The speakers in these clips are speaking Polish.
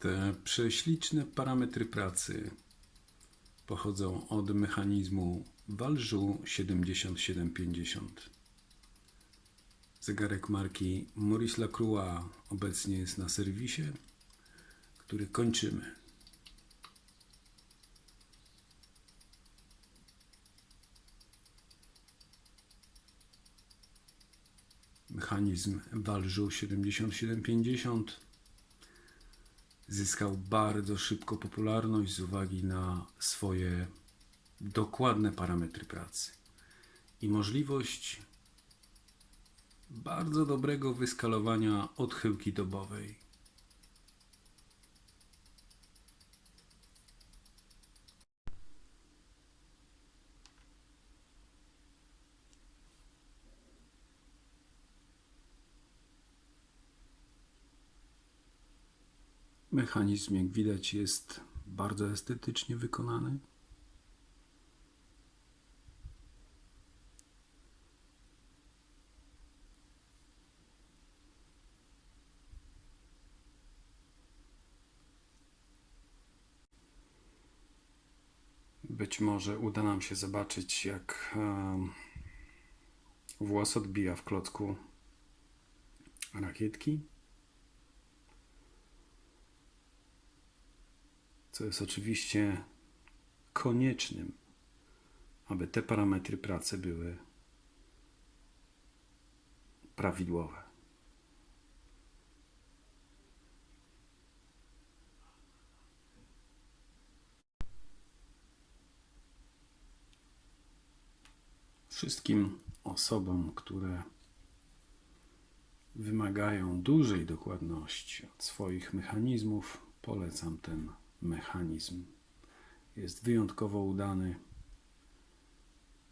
Te prześliczne parametry pracy pochodzą od mechanizmu Valjoux 7750. Zegarek marki Maurice Lacroix obecnie jest na serwisie, który kończymy. Mechanizm Valjoux 7750 zyskał bardzo szybko popularność z uwagi na swoje dokładne parametry pracy i możliwość bardzo dobrego wyskalowania odchyłki dobowej. Mechanizm, jak widać, jest bardzo estetycznie wykonany. Być może uda nam się zobaczyć, jak włos odbija w klocku rakietki. Co jest oczywiście koniecznym, aby te parametry pracy były prawidłowe. Wszystkim osobom, które wymagają dużej dokładności od swoich mechanizmów, polecam ten mechanizm. Jest wyjątkowo udany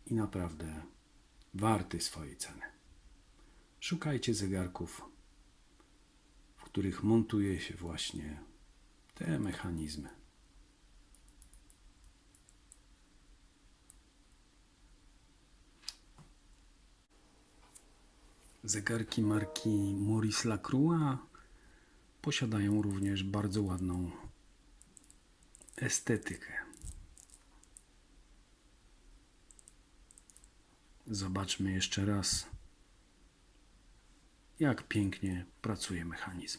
i naprawdę warty swojej ceny. Szukajcie zegarków, w których montuje się właśnie te mechanizmy. Zegarki marki Maurice Lacroix posiadają również bardzo ładną estetykę. Zobaczmy jeszcze raz, jak pięknie pracuje mechanizm.